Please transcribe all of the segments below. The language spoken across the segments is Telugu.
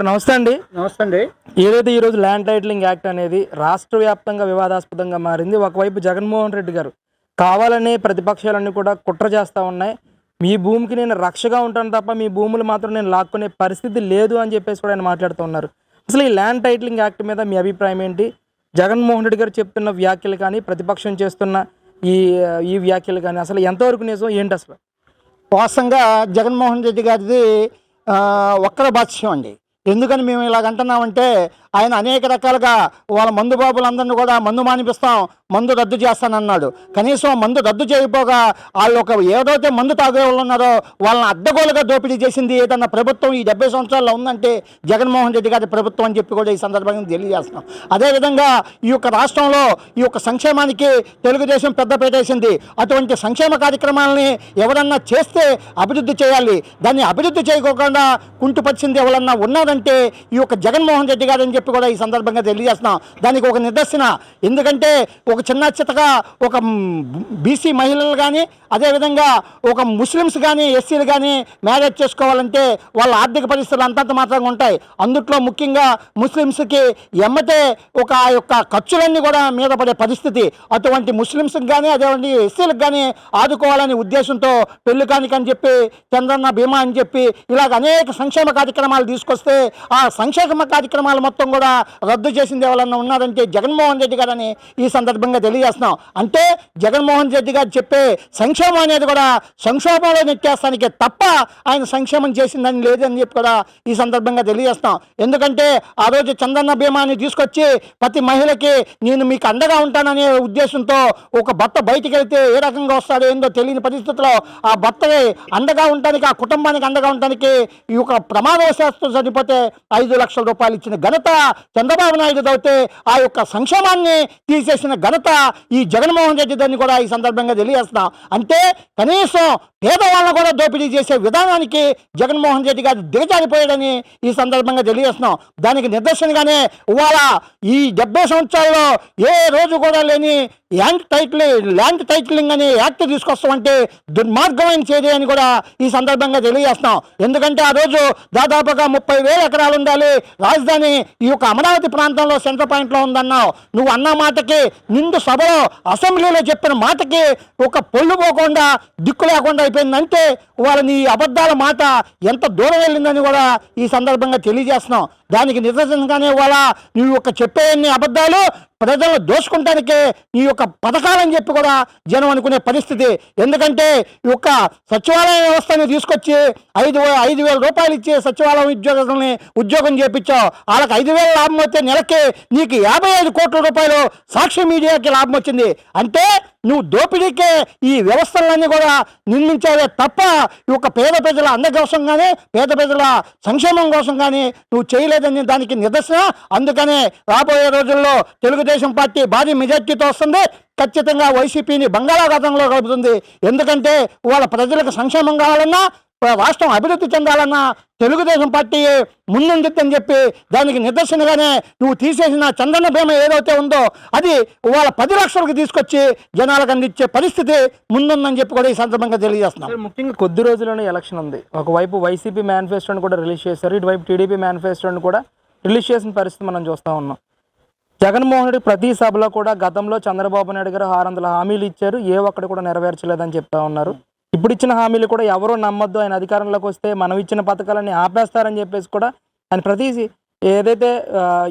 సార్ నమస్తే అండి. నమస్తే అండి. ఏదైతే ఈరోజు ల్యాండ్ టైటిలింగ్ యాక్ట్ అనేది రాష్ట్ర వ్యాప్తంగా వివాదాస్పదంగా మారింది ఒకవైపు జగన్మోహన్ రెడ్డి గారు కావాలనే ప్రతిపక్షాలన్నీ కూడా కుట్ర చేస్తూ ఉన్నాయి. మీ భూమికి నేను రక్షగా ఉంటాను తప్ప మీ భూములు మాత్రం నేను లాక్కునే పరిస్థితి లేదు అని చెప్పేసి కూడా ఆయన మాట్లాడుతూ ఉన్నారు. అసలు ఈ ల్యాండ్ టైటిలింగ్ యాక్ట్ మీద మీ అభిప్రాయం ఏంటి? జగన్మోహన్ రెడ్డి గారు చెప్తున్న వ్యాఖ్యలు కానీ ప్రతిపక్షం చేస్తున్న ఈ ఈ వ్యాఖ్యలు కానీ అసలు ఎంతవరకు నిజం ఏంటి అసలు? వాస్తవంగా జగన్మోహన్ రెడ్డి గారిది ఒక్కర భాష్యం అండి. ఎందుకని మేము ఇలాగ అంటున్నామంటే ఆయన అనేక రకాలుగా వాళ్ళ మందు బాబులందరినీ కూడా మందు మానిపిస్తాం మందు రద్దు చేస్తానన్నాడు. కనీసం మందు రద్దు చేయకపోగా వాళ్ళు ఒక ఏదైతే మందు తాగే వాళ్ళు ఉన్నారో వాళ్ళని అడ్డగోలుగా దోపిడీ చేసింది ఏదన్నా ప్రభుత్వం ఈ డెబ్బై సంవత్సరాల్లో ఉందంటే జగన్మోహన్ రెడ్డి గారి ప్రభుత్వం అని చెప్పి కూడా ఈ సందర్భంగా తెలియజేస్తున్నాం. అదేవిధంగా ఈ యొక్క రాష్ట్రంలో ఈ యొక్క సంక్షేమానికి తెలుగుదేశం పెద్ద పెట్టేసింది అటువంటి సంక్షేమ కార్యక్రమాలని ఎవరన్నా చేస్తే అభివృద్ధి చేయాలి. దాన్ని అభివృద్ధి చేయకోకుండా కుంటుపరిచింది ఎవరన్నా ఉన్నారంటే ఈ యొక్క జగన్మోహన్ రెడ్డి గారు అని చెప్పి కూడా ఈ సందర్భంగా తెలియజేస్తున్నాం. దానికి ఒక నిదర్శన. ఎందుకంటే ఒక చిన్న చితగా ఒక బీసీ మహిళలు కానీ అదేవిధంగా ఒక ముస్లిమ్స్ కానీ ఎస్సీలు కానీ మ్యారేజ్ చేసుకోవాలంటే వాళ్ళ ఆర్థిక పరిస్థితులు అంతంత మాత్రంగా ఉంటాయి. అందుట్లో ముఖ్యంగా ముస్లిమ్స్కి ఎమ్మటే ఒక ఆ యొక్క ఖర్చులన్నీ కూడా మీద పడే పరిస్థితి. అటువంటి ముస్లిమ్స్కి కానీ అటువంటి ఎస్సీలకు కానీ ఆదుకోవాలనే ఉద్దేశంతో పెళ్ళి కానికని చెప్పి చంద్రన్న బీమా అని చెప్పి ఇలాగ అనేక సంక్షేమ కార్యక్రమాలు తీసుకొస్తే ఆ సంక్షేమ కార్యక్రమాలు మొత్తం కూడా రద్దు చేసింది ఎవరన్నా ఉన్నారంటే జగన్మోహన్ రెడ్డి గారని ఈ సందర్భంగా తెలియజేస్తున్నాం. అంటే జగన్మోహన్ రెడ్డి గారు చెప్పే సంక్షేమం అనేది కూడా సంక్షోభంలో నెట్టేస్తానికి తప్ప ఆయన సంక్షేమం చేసిందని లేదని చెప్పి కూడా ఈ సందర్భంగా తెలియజేస్తాం ఎందుకంటే ఆ రోజు చందన్న బీమాని తీసుకొచ్చి ప్రతి మహిళకి నేను మీకు అండగా ఉంటాననే ఉద్దేశంతో ఒక భర్త బయటికి వెళ్తే ఏ రకంగా వస్తాడో ఏందో తెలియని పరిస్థితుల్లో ఆ భర్తకి అండగా ఉండటానికి ఆ కుటుంబానికి అండగా ఉండటానికి ఈ యొక్క ప్రమాదవశాస్తు చనిపోతే ఐదు లక్షల రూపాయలు ఇచ్చిన ఘనత చంద్రబాబు నాయుడు అయితే ఆ యొక్క సంక్షేమాన్ని తీసేసిన ఘనత ఈ జగన్మోహన్ రెడ్డి దాన్ని కూడా ఈ సందర్భంగా తెలియజేస్తున్నాం. అంటే కనీసం పేదవాళ్ళను కూడా దోపిడీ చేసే విధానానికి జగన్మోహన్ రెడ్డి గారు దిగజారిపోయాడని ఈ సందర్భంగా తెలియజేస్తున్నాం. దానికి నిదర్శనగానే ఇవాళ ఈ డెబ్బై సంవత్సరాల్లో ఏ రోజు కూడా లేని ల్యాండ్ టైటిల్ ల్యాండ్ టైటిలింగ్ అనే యాక్ట్ తీసుకొస్తామంటే దుర్మార్గమైన చర్య అని కూడా ఈ సందర్భంగా తెలియజేస్తాం ఎందుకంటే ఆ రోజు దాదాపుగా ముప్పై వేల ఎకరాలు ఉండాలి. రాజధాని ఈ యొక్క అమరావతి ప్రాంతంలో సెంటర్ పాయింట్లో ఉందన్నావు. నువ్వు అన్న మాటకి నిండు సభలో అసెంబ్లీలో చెప్పిన మాటకి ఒక పొల్లు పోకుండా దిక్కు లేకుండా అయిపోయిందంటే వాళ్ళ నీ అబద్ధాల మాట ఎంత దూరం వెళ్ళిందని కూడా ఈ సందర్భంగా తెలియజేస్తున్నాం. దానికి నిదర్శనంగానే వాళ్ళ నీ యొక్క చెప్పేయన్ని అబద్ధాలు ప్రజలను దోచుకుంటానికే ఈ యొక్క పథకాలని చెప్పి కూడా జనం అనుకునే పరిస్థితి. ఎందుకంటే ఈ యొక్క సచివాలయ వ్యవస్థని తీసుకొచ్చి ఐదు వే- ఐదు వేల రూపాయలు ఇచ్చి సచివాలయం ఉద్యోగులని ఉద్యోగం చేపించావు వాళ్ళకి ఐదు వేల లాభం వస్తే నెలకి నీకు యాభై ఐదు కోట్ల రూపాయలు సాక్షి మీడియాకి లాభం వచ్చింది. అంటే నువ్వు దోపిడీకే ఈ వ్యవస్థలన్నీ కూడా నిర్మించావే తప్ప ఈ యొక్క పేద ప్రజల అంద కోసం కానీ పేద ప్రజల సంక్షేమం కోసం కానీ నువ్వు చేయలేదని దానికి నిదర్శన. అందుకనే రాబోయే రోజుల్లో తెలుగుదేశం పార్టీ భారీ మెజార్టీతో వస్తుంది. ఖచ్చితంగా వైసీపీని బంగాళాఖాతంలో కలుపుతుంది. ఎందుకంటే వాళ్ళ ప్రజలకు సంక్షేమం కావాలన్నా రాష్ట్రం అభివృద్ధి చెందాలన్నా తెలుగుదేశం పార్టీ ముందుండిద్దని చెప్పి దానికి నిదర్శనగానే నువ్వు తీసేసిన చందన భీమ ఏదైతే ఉందో అది వాళ్ళ పది లక్షలకు తీసుకొచ్చి జనాలకు అందించే పరిస్థితి ముందుందని చెప్పి కూడా ఈ సందర్భంగా తెలియజేస్తున్నాం. ముఖ్యంగా కొద్ది రోజుల్లోనే ఎలక్షన్ ఉంది. ఒకవైపు వైసీపీ మేనిఫెస్టోని కూడా రిలీజ్ చేశారు ఇటువైపు టీడీపీ మేనిఫెస్టోని కూడా రిలీజ్ చేసిన పరిస్థితి మనం చూస్తూ ఉన్నాం. జగన్మోహన్ రెడ్డి ప్రతి సభలో కూడా గతంలో చంద్రబాబు నాయుడు గారు ఆరు వందల హామీలు ఇచ్చారు ఏ ఒక్కటి కూడా నెరవేర్చలేదని చెప్తా ఉన్నారు. ఇప్పుడు ఇచ్చిన హామీలు కూడా ఎవరో నమ్మొద్దు. ఆయన అధికారంలోకి వస్తే మనం ఇచ్చిన పథకాలన్నీ ఆపేస్తారని చెప్పేసి కూడా ఆయన ప్రతి ఏదైతే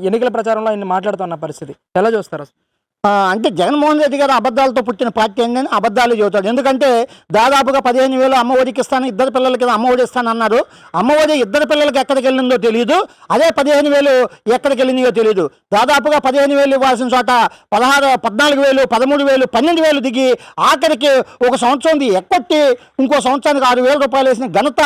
ఎన్నికల ప్రచారంలో ఆయన మాట్లాడుతున్న పరిస్థితి. ఎలా చూస్తారు అసలు? అంటే జగన్మోహన్ రెడ్డి గారు అబద్ధాలతో పుట్టిన పార్టీ అని అబద్ధాలు చెబుతాడు. ఎందుకంటే దాదాపుగా పదిహేను వేలు అమ్మఒడికి ఇస్తాను ఇద్దరు పిల్లలకి అమ్మఒడి ఇస్తాను అన్నారు. అమ్మఒడి ఇద్దరు పిల్లలకి ఎక్కడికి వెళ్ళిందో తెలియదు అదే పదిహేను వేలు ఎక్కడికి వెళ్ళిందో తెలియదు దాదాపుగా పదిహేను వేలు ఇవ్వాల్సిన చోట పదహారు పద్నాలుగు వేలు పదమూడు వేలు పన్నెండు వేలు దిగి ఆఖరికి ఒక సంవత్సరం ఎక్కొట్టి ఇంకో సంవత్సరానికి ఆరు వేల రూపాయలు వేసిన ఘనత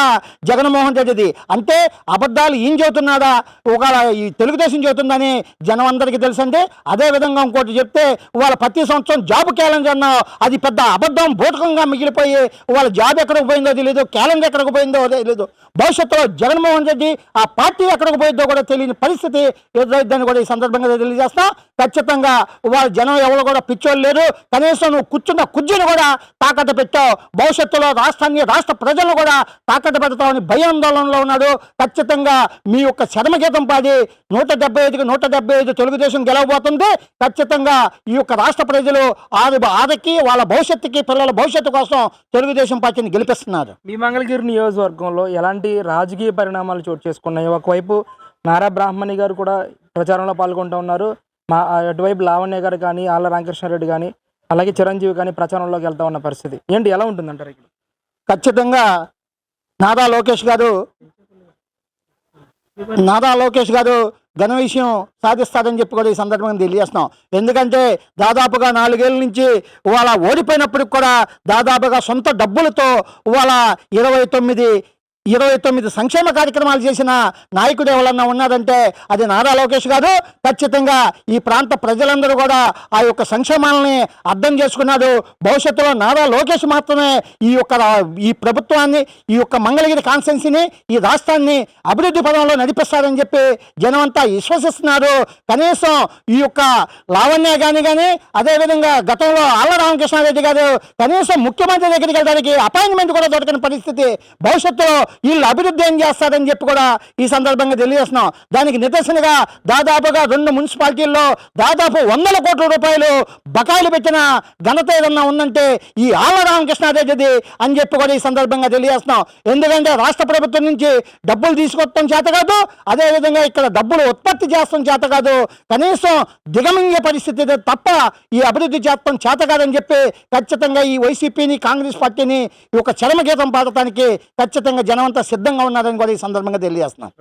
జగన్మోహన్ రెడ్డిది. అంటే అబద్ధాలు ఏం చెబుతున్నాడా? ఒక ఈ తెలుగుదేశం చెబుతుందని జనం అందరికీ తెలుసండి అదే విధంగా ఇంకోటి చెప్తే ఎందుకంటే వాళ్ళ ప్రతి సంవత్సరం జాబ్ క్యాలెండర్ అన్న అది పెద్ద అబద్ధం బూటకంగా మిగిలిపోయి వాళ్ళ జాబ్ ఎక్కడికి పోయిందో తెలియదు క్యాలెండర్ ఎక్కడికి పోయిందో తెలియదు భవిష్యత్తులో జగన్మోహన్ రెడ్డి ఆ పార్టీ ఎక్కడికి పోయిందో కూడా తెలియని పరిస్థితి ఎదురైద్దని కూడా ఈ సందర్భంగా తెలియజేస్తాం. ఖచ్చితంగా వాళ్ళ జనం ఎవరు కూడా పిచ్చోళ్ళు లేరు. కనీసం నువ్వు కూర్చున్న కుర్చీని కూడా తాకట్టు పెట్టావు. భవిష్యత్తులో రాష్ట్రాన్ని రాష్ట్ర ప్రజలను కూడా తాకట్టు పెడతామని భయాందోళనలో ఉన్నాడు. ఖచ్చితంగా మీ యొక్క శరమగీతం పాడి నూట డెబ్బై ఐదుకి నూట డెబ్బై ఐదు తెలుగుదేశం గెలవబోతుంది. ఖచ్చితంగా ఈ యొక్క రాష్ట్ర ప్రజలు ఆరు ఆదకి వాళ్ళ భవిష్యత్తుకి పిల్లల భవిష్యత్తు కోసం తెలుగుదేశం పార్టీని గెలిపిస్తున్నారు. మీ మంగళగిరి నియోజకవర్గంలో ఎలాంటి రాజకీయ పరిణామాలు చోటు చేసుకున్నాయి? ఒకవైపు నారా బ్రాహ్మణి గారు కూడా ప్రచారంలో పాల్గొంటూ ఉన్నారు. మా అటువైపు లావణ్య గారు కానీ ఆళ్ళ రామకృష్ణారెడ్డి కానీ అలాగే చిరంజీవి కానీ ప్రచారంలోకి వెళ్తా ఉన్న పరిస్థితి. ఏంటి? ఎలా ఉంటుందంటారు ఇక్కడ? ఖచ్చితంగా నారా లోకేష్ గారు నారా లోకేష్ గారు ఘన విషయం సాధిస్తారని చెప్పి కూడా ఈ సందర్భంగా తెలియజేస్తున్నాం. ఎందుకంటే దాదాపుగా నాలుగేళ్ళ నుంచి వాళ్ళ ఓడిపోయినప్పటికి కూడా దాదాపుగా సొంత డబ్బులతో వాళ్ళ ఇరవై తొమ్మిది ఇరవై తొమ్మిది సంక్షేమ కార్యక్రమాలు చేసిన నాయకుడు ఎవరన్నా ఉన్నారంటే అది నారా లోకేష్ గారు. ఖచ్చితంగా ఈ ప్రాంత ప్రజలందరూ కూడా ఆ యొక్క సంక్షేమాలని అర్థం చేసుకున్నాడు భవిష్యత్తులో నారా లోకేష్ మాత్రమే ఈ యొక్క ఈ ప్రభుత్వాన్ని ఈ యొక్క మంగళగిరి కాన్స్టెన్సీని ఈ రాష్ట్రాన్ని అభివృద్ధి పదంలో నడిపిస్తారని చెప్పి జనమంతా విశ్వసిస్తున్నారు. కనీసం ఈ యొక్క లావణ్య కానీ కానీ అదేవిధంగా గతంలో ఆళ్ళ రామకృష్ణారెడ్డి గారు కనీసం ముఖ్యమంత్రి దగ్గరికి వెళ్ళడానికి అపాయింట్మెంట్ కూడా దొరకని పరిస్థితి భవిష్యత్తులో వీళ్ళు అభివృద్ధి ఏం చేస్తారని చెప్పి కూడా ఈ సందర్భంగా తెలియజేస్తున్నాం. దానికి నిదర్శనగా దాదాపుగా రెండు మున్సిపాలిటీల్లో దాదాపు వందల కోట్ల రూపాయలు బకాయిలు పెట్టిన ఘనత ఏదన్నా ఉందంటే ఈ ఆళ్ళ రామకృష్ణారెడ్డిది అని చెప్పి కూడా ఈ సందర్భంగా తెలియజేస్తున్నాం. ఎందుకంటే రాష్ట్ర ప్రభుత్వం నుంచి డబ్బులు తీసుకొస్తాం చేత కాదు అదేవిధంగా ఇక్కడ డబ్బులు ఉత్పత్తి చేస్తాం చేత కాదు కనీసం దిగమింగే పరిస్థితి తప్ప ఈ అభివృద్ధి చేస్తాం చేత కాదని చెప్పి ఖచ్చితంగా ఈ వైసీపీని కాంగ్రెస్ పార్టీని ఈ యొక్క చరమగీతం పాడటానికి ఖచ్చితంగా జనమంతా సిద్ధంగా ఉన్నారని కూడా ఈ సందర్భంగా తెలియజేస్తున్నాను.